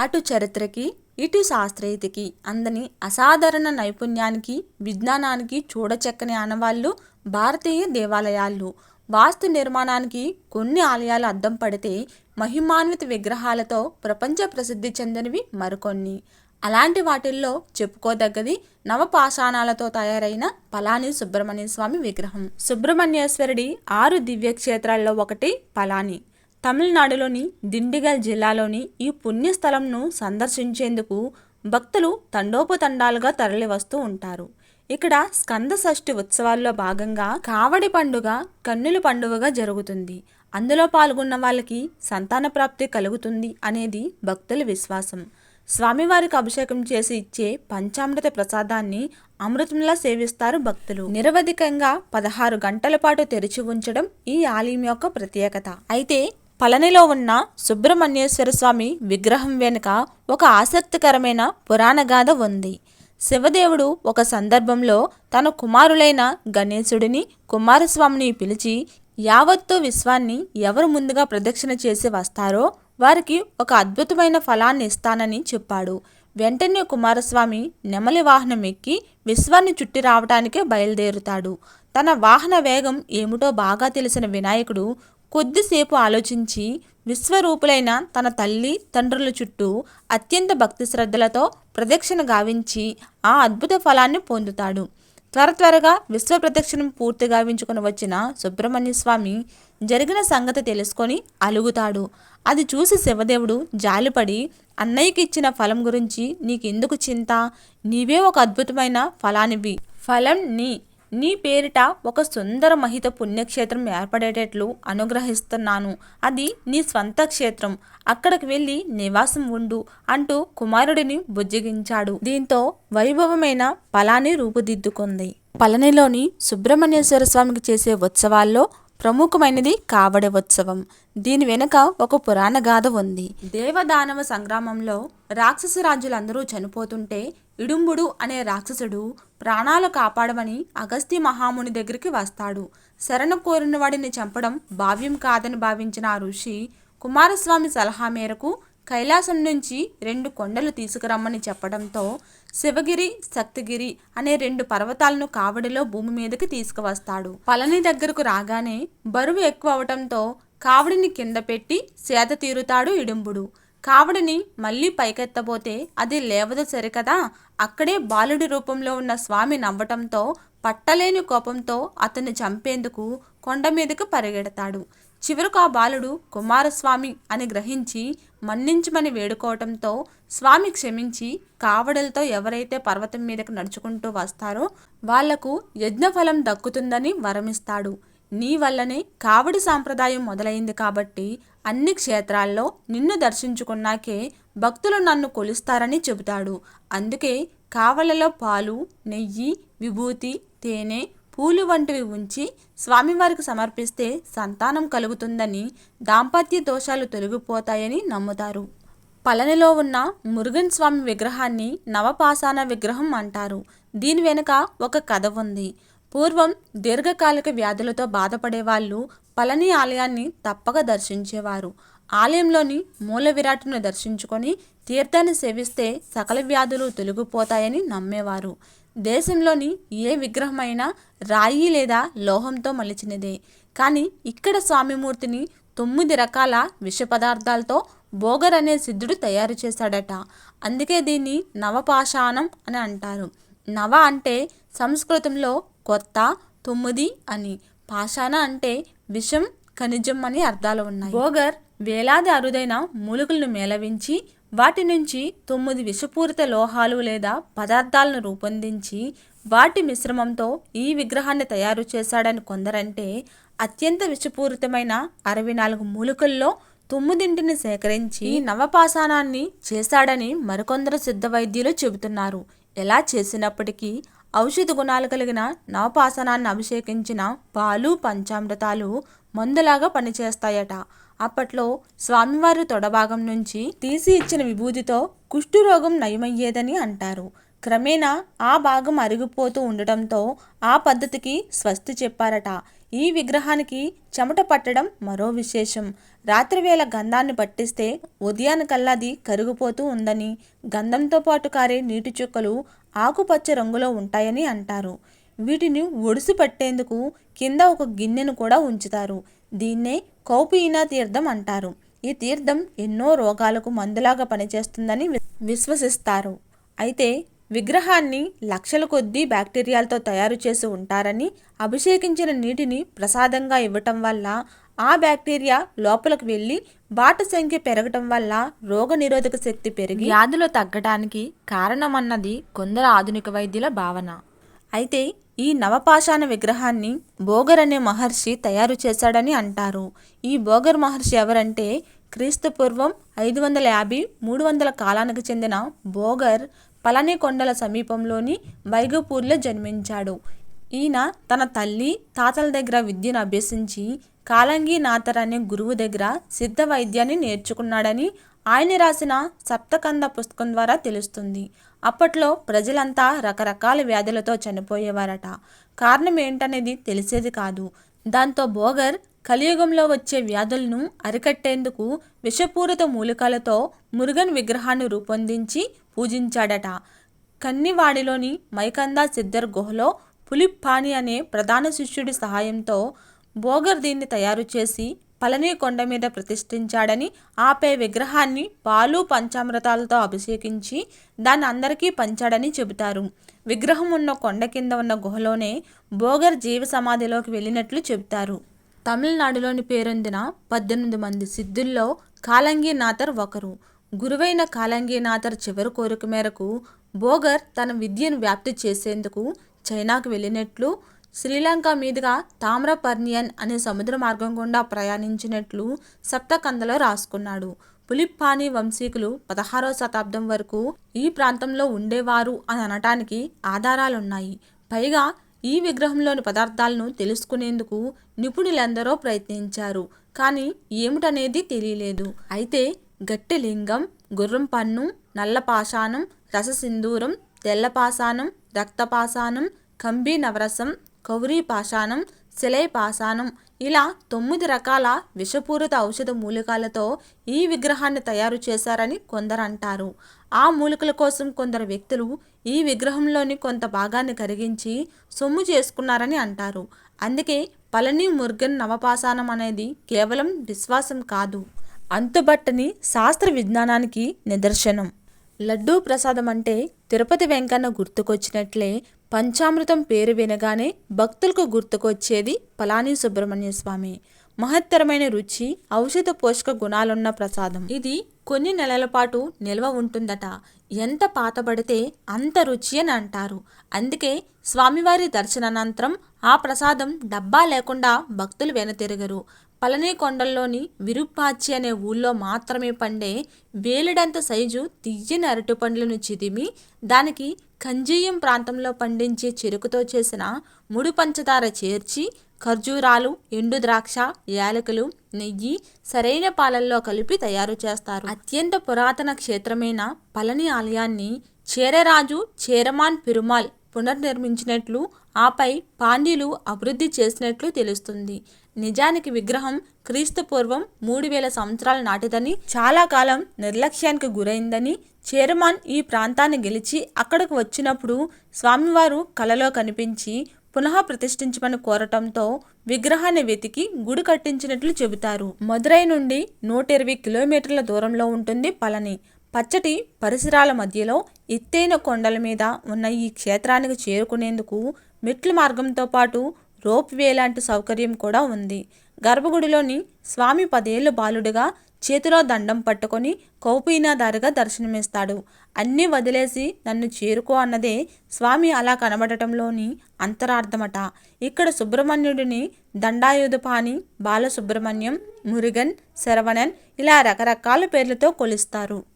అటు చరిత్రకి ఇటు శాస్త్రీయతకి అందని అసాధారణ నైపుణ్యానికి విజ్ఞానానికి చూడచక్కని ఆనవాళ్ళు భారతీయ దేవాలయాలు. వాస్తు నిర్మాణానికి కొన్ని ఆలయాలు అద్దం పడితే మహిమాన్విత విగ్రహాలతో ప్రపంచ ప్రసిద్ధి చెందినవి మరికొన్ని. అలాంటి వాటిల్లో చెప్పుకోదగ్గది నవపాషాణాలతో తయారైన పలాని సుబ్రహ్మణ్య స్వామి విగ్రహం. సుబ్రహ్మణ్యేశ్వరుడి ఆరు దివ్యక్షేత్రాల్లో ఒకటి పలాని తమిళనాడులోని దిండిగల్ జిల్లాలోని ఈ పుణ్యస్థలంను సందర్శించేందుకు భక్తులు తండోపతండాలుగా తరలివస్తూ ఉంటారు. ఇక్కడ స్కంద షష్ఠి ఉత్సవాల్లో భాగంగా కావడి పండుగ కన్నుల పండుగగా జరుగుతుంది. అందులో పాల్గొన్న వాళ్ళకి సంతాన ప్రాప్తి కలుగుతుంది అనేది భక్తుల విశ్వాసం. స్వామివారికి అభిషేకం చేసి ఇచ్చే పంచామృత ప్రసాదాన్ని అమృతంలా సేవిస్తారు భక్తులు. నిరవధికంగా పదహారు గంటల పాటు తెరిచి ఉంచడం ఈ ఆలయం యొక్క ప్రత్యేకత. అయితే పళనిలో ఉన్న సుబ్రహ్మణ్యేశ్వర స్వామి విగ్రహం వెనుక ఒక ఆసక్తికరమైన పురాణగాథ ఉంది. శివదేవుడు ఒక సందర్భంలో తన కుమారులైన గణేశుడిని కుమారస్వామిని పిలిచి యావత్తు విశ్వాన్ని ఎవరు ముందుగా ప్రదక్షిణ చేసి వస్తారో వారికి ఒక అద్భుతమైన ఫలాన్ని ఇస్తానని చెప్పాడు. వెంటనే కుమారస్వామి నెమలి వాహనం ఎక్కి విశ్వాన్ని చుట్టి రావటానికే బయలుదేరుతాడు. తన వాహన వేగం ఏమిటో బాగా తెలిసిన వినాయకుడు కొద్దిసేపు ఆలోచించి విశ్వరూపులైన తన తల్లి తండ్రుల చుట్టూ అత్యంత భక్తి శ్రద్ధలతో ప్రదక్షిణ గావించి ఆ అద్భుత ఫలాన్ని పొందుతాడు. త్వర త్వరగా విశ్వ ప్రదక్షిణం పూర్తి గావించుకుని వచ్చిన సుబ్రహ్మణ్య స్వామి జరిగిన సంగతి తెలుసుకొని అలుగుతాడు. అది చూసి శివదేవుడు జాలిపడి అన్నయ్యకి ఇచ్చిన ఫలం గురించి నీకెందుకు చింత? నీవే ఒక అద్భుతమైన ఫలానివి. ఫలం నీ. నీ పేరిట ఒక సుందర మహిత పుణ్యక్షేత్రం ఏర్పడేటట్లు అనుగ్రహిస్తున్నాను. అది నీ స్వంత క్షేత్రం. అక్కడికి వెళ్ళి నివాసం ఉండు అంటూ కుమారుడిని బుజ్జగించాడు. దీంతో వైభవమైన ఫలాన్ని రూపుదిద్దుకుంది. పళనిలోని సుబ్రహ్మణ్యేశ్వర స్వామికి చేసే ఉత్సవాల్లో ప్రముఖమైనది కావడి ఉత్సవం. దీని వెనుక ఒక పురాణ గాథ ఉంది. దేవదానవ సంగ్రామంలో రాక్షస రాజులందరూ చనిపోతుంటే ఇడుంబుడు అనే రాక్షసుడు ప్రాణాలు కాపాడమని అగస్త్య మహాముని దగ్గరికి వస్తాడు. శరణ కోరిన వాడిని చంపడం భావ్యం కాదని భావించిన ఆ ఋషి కుమారస్వామి సలహా మేరకు కైలాసం నుంచి రెండు కొండలు తీసుకురమ్మని చెప్పడంతో శివగిరి శక్తిగిరి అనే రెండు పర్వతాలను కావడిలో భూమి మీదకి తీసుకువస్తాడు. పళని దగ్గరకు రాగానే బరువు ఎక్కువ అవటంతో కావడిని కింద పెట్టి సేద తీరుతాడు ఇడుంబుడు. కావడిని మళ్ళీ పైకెత్తబోతే అది లేవదు సరికదా? అక్కడే బాలుడి రూపంలో ఉన్న స్వామి నవ్వటంతో పట్టలేని కోపంతో అతన్ని చంపేందుకు కొండ మీదకు పరిగెడతాడు. చివరకు ఆ బాలుడు కుమారస్వామి అని గ్రహించి మన్నించమని వేడుకోవటంతో స్వామి క్షమించి కావడలతో ఎవరైతే పర్వతం మీదకు నడుచుకుంటూ వస్తారో వాళ్ళకు యజ్ఞఫలం దక్కుతుందని వరమిస్తాడు. నీ వల్లనే కావడి సాంప్రదాయం మొదలైంది కాబట్టి అన్ని క్షేత్రాల్లో నిన్ను దర్శించుకున్నాకే భక్తులు నన్ను కొలుస్తారని చెబుతాడు. అందుకే కావలలో పాలు నెయ్యి విభూతి తేనె పూలు వంటివి ఉంచి స్వామివారికి సమర్పిస్తే సంతానం కలుగుతుందని దాంపత్య దోషాలు తొలగిపోతాయని నమ్ముతారు. పళనిలో ఉన్న మురుగన్ స్వామి విగ్రహాన్ని నవపాసాన విగ్రహం అంటారు. దీని వెనుక ఒక కథ ఉంది. పూర్వం దీర్ఘకాలిక వ్యాధులతో బాధపడే వాళ్ళు పళని ఆలయాన్ని తప్పక దర్శించేవారు. ఆలయంలోని మూల విరాట్ను దర్శించుకొని తీర్థాన్ని సేవిస్తే సకల వ్యాధులు తొలగిపోతాయని నమ్మేవారు. దేశంలోని ఏ విగ్రహమైనా రాయి లేదా లోహంతో మలిచినదే. కానీ ఇక్కడ స్వామిమూర్తిని తొమ్మిది రకాల విష పదార్థాలతో బోగర్ అనే సిద్ధుడు తయారు చేశాడట. అందుకే దీన్ని నవపాషాణం అని అంటారు. నవ అంటే సంస్కృతంలో కొత్త తొమ్మిది అని. పాషాణ అంటే విషం ఖనిజం అని అర్థాలు ఉన్నాయి. బోగర్ వేలాది అరుదైన మూలికలను మేళవించి వాటి నుంచి తొమ్మిది విషపూరిత లోహాలు లేదా పదార్థాలను రూపొందించి వాటి మిశ్రమంతో ఈ విగ్రహాన్ని తయారు చేశాడని కొందరంటే అత్యంత విషపూరితమైన అరవై నాలుగు మూలికల్లో తొమ్మిదింటిని సేకరించి నవపాషాణాన్ని చేశాడని మరికొందరు సిద్ధ వైద్యులు చెబుతున్నారు. ఎలా చేసినప్పటికీ ఔషధ గుణాలు కలిగిన నవపాసనాన్ని అభిషేకించిన పాలు పంచామృతాలు మందులాగా పనిచేస్తాయట. అప్పట్లో స్వామివారి తొడభాగం నుంచి తీసి ఇచ్చిన విభూతితో కుష్ఠురోగం నయమయ్యేదని అంటారు. క్రమేణా ఆ భాగం అరిగిపోతూ ఉండటంతో ఆ పద్ధతికి స్వస్తి చెప్పారట. ఈ విగ్రహానికి చెమట పట్టడం మరో విశేషం. రాత్రివేళ గంధాన్ని పట్టిస్తే ఉదయానికల్లా అది కరిగిపోతూ ఉందని గంధంతో పాటు కారే నీటి చుక్కలు ఆకుపచ్చ రంగులో ఉంటాయని అంటారు. వీటిని ఒడిసి పట్టేందుకు కింద ఒక గిన్నెను కూడా ఉంచుతారు. దీన్నే కౌపీన తీర్థం అంటారు. ఈ తీర్థం ఎన్నో రోగాలకు మందులాగా పనిచేస్తుందని విశ్వసిస్తారు. అయితే విగ్రహాన్ని లక్షల కొద్దీ బ్యాక్టీరియాలతో తయారు చేసి ఉంటారని అభిషేకించిన నీటిని ప్రసాదంగా ఇవ్వటం వల్ల ఆ బ్యాక్టీరియా లోపలికి వెళ్ళి బాట సంఖ్య పెరగటం వల్ల రోగనిరోధక శక్తి పెరిగి వ్యాధులు తగ్గడానికి కారణమన్నది కొందరు ఆధునిక వైద్యుల భావన. అయితే ఈ నవపాషాణ విగ్రహాన్ని బోగర్ అనే మహర్షి తయారు చేశాడని అంటారు. ఈ బోగర్ మహర్షి ఎవరంటే క్రీస్తు పూర్వం ఐదు వందల యాభై మూడు వందల కాలానికి చెందిన బోగర్ పళని కొండల సమీపంలోని వైగపూర్లో జన్మించాడు. ఈయన తన తల్లి తాతల దగ్గర విద్యను అభ్యసించి కాలంగి నాథర్ అనే గురువు దగ్గర సిద్ధ వైద్యాన్ని నేర్చుకున్నాడని ఆయన రాసిన సప్తకంద పుస్తకం ద్వారా తెలుస్తుంది. అప్పట్లో ప్రజలంతా రకరకాల వ్యాధులతో చనిపోయేవారట. కారణం ఏంటనేది తెలిసేది కాదు. దాంతో బోగర్ కలియుగంలో వచ్చే వ్యాధులను అరికట్టేందుకు విషపూరిత మూలికలతో మురుగన్ విగ్రహాన్ని రూపొందించి పూజించాడట. కన్నివాడిలోని మైకందా సిద్ధర్ గుహలో పులిప్పాని అనే ప్రధాన శిష్యుడి సహాయంతో బోగర్ దీన్ని తయారు చేసి పళని కొండ మీద ప్రతిష్ఠించాడని ఆపై విగ్రహాన్ని పాలు పంచామృతాలతో అభిషేకించి దాన్ని అందరికీ పంచాడని చెబుతారు. విగ్రహం ఉన్న కొండ కింద ఉన్న గుహలోనే బోగర్ జీవ సమాధిలోకి వెళ్ళినట్లు చెబుతారు. తమిళనాడులోని పేరొందిన పద్దెనిమిది మంది సిద్ధుల్లో కాలంగీనాథర్ ఒకరు. గురువైన కాలంగీనాథర్ చివరి కోరిక మేరకు బోగర్ తన విద్యను వ్యాప్తి చేసేందుకు చైనాకు వెళ్ళినట్లు శ్రీలంక మీదుగా తామ్రపర్నియన్ అనే సముద్ర మార్గం గుండా ప్రయాణించినట్లు సప్తకందలో రాసుకున్నాడు. పులిప్పాని వంశీకులు పదహారవ శతాబ్దం వరకు ఈ ప్రాంతంలో ఉండేవారు అని అనటానికి ఆధారాలున్నాయి. పైగా ఈ విగ్రహంలోని పదార్థాలను తెలుసుకునేందుకు నిపుణులందరూ ప్రయత్నించారు. కానీ ఏమిటనేది తెలియలేదు. అయితే గట్టి లింగం గుర్రం పన్ను నల్ల పాషాణం రససింధూరం తెల్ల పాషాణం రక్తపాషాణం కంబీ నవరసం కౌరీ పాషాణం శిలై పాషాణం ఇలా తొమ్మిది రకాల విషపూరిత ఔషధ మూలికలతో ఈ విగ్రహాన్ని తయారు చేశారని కొందరు అంటారు. ఆ మూలికల కోసం కొందరు వ్యక్తులు ఈ విగ్రహంలోని కొంత భాగాన్ని కరిగించి సొమ్ము చేసుకున్నారని అంటారు. అందుకే పళని మురుగన్ నవపాషాణం అనేది కేవలం విశ్వాసం కాదు. అంతుబట్టని శాస్త్ర విజ్ఞానానికి నిదర్శనం. లడ్డూ ప్రసాదం అంటే తిరుపతి వెంకన్న గుర్తుకొచ్చినట్లే పంచామృతం పేరు వినగానే భక్తులకు గుర్తుకొచ్చేది పలాని సుబ్రహ్మణ్య స్వామి. మహత్తరమైన రుచి ఔషధ పోషక గుణాలున్న ప్రసాదం. ఇది కొన్ని నెలల పాటు నిల్వ ఉంటుందట. ఎంత పాతబడితే అంత రుచి అని అంటారు. అందుకే స్వామివారి దర్శనానంతరం ఆ ప్రసాదం డబ్బా లేకుండా భక్తులు వెనతిరగరు. పళని కొండల్లోని విరుపాచి అనే ఊళ్ళో మాత్రమే పండే వేలుడంత సైజు తియ్యని అరటి పండ్లను చిదిమి దానికి కంజీయం ప్రాంతంలో పండించే చెరుకుతో చేసిన ముడి పంచదార చేర్చి ఖర్జూరాలు ఎండు ద్రాక్ష యాలకులు నెయ్యి సరైన పాలల్లో కలిపి తయారు చేస్తారు. అత్యంత పురాతన క్షేత్రమైన పళని ఆలయాన్ని చేరరాజు చేరమాన్ పెరుమాల్ పునర్నిర్మించినట్లు ఆపై పాండ్యులు అభివృద్ధి చేసినట్లు తెలుస్తుంది. నిజానికి విగ్రహం క్రీస్తుపూర్వం మూడు వేల సంవత్సరాల నాటిదని చాలా కాలం నిర్లక్ష్యానికి గురైందని చేరమాన్ ఈ ప్రాంతాన్ని గెలిచి అక్కడకు వచ్చినప్పుడు స్వామివారు కలలో కనిపించి పునః ప్రతిష్ఠించమని కోరటంతో విగ్రహాన్ని వెతికి గుడి కట్టించినట్లు చెబుతారు. మదురై నుండి నూట ఇరవై కిలోమీటర్ల దూరంలో ఉంటుంది పళని. పచ్చటి పరిసరాల మధ్యలో ఎత్తైన కొండల మీద ఉన్న ఈ క్షేత్రానికి చేరుకునేందుకు మెట్ల మార్గంతో పాటు రోప్ వే లాంటి సౌకర్యం కూడా ఉంది. గర్భగుడిలోని స్వామి పదేళ్ళ బాలుడిగా చేతిలో దండం పట్టుకొని కౌపీనాదారిగా దర్శనమిస్తాడు. అన్నీ వదిలేసి నన్ను చేరుకో అన్నదే స్వామి అలా కనబడటంలోని అంతరార్థమట. ఇక్కడ సుబ్రహ్మణ్యుడిని దండాయుధపాణి బాలసుబ్రహ్మణ్యం మురుగన్ శరవణన్ ఇలా రకరకాల పేర్లతో కొలుస్తారు.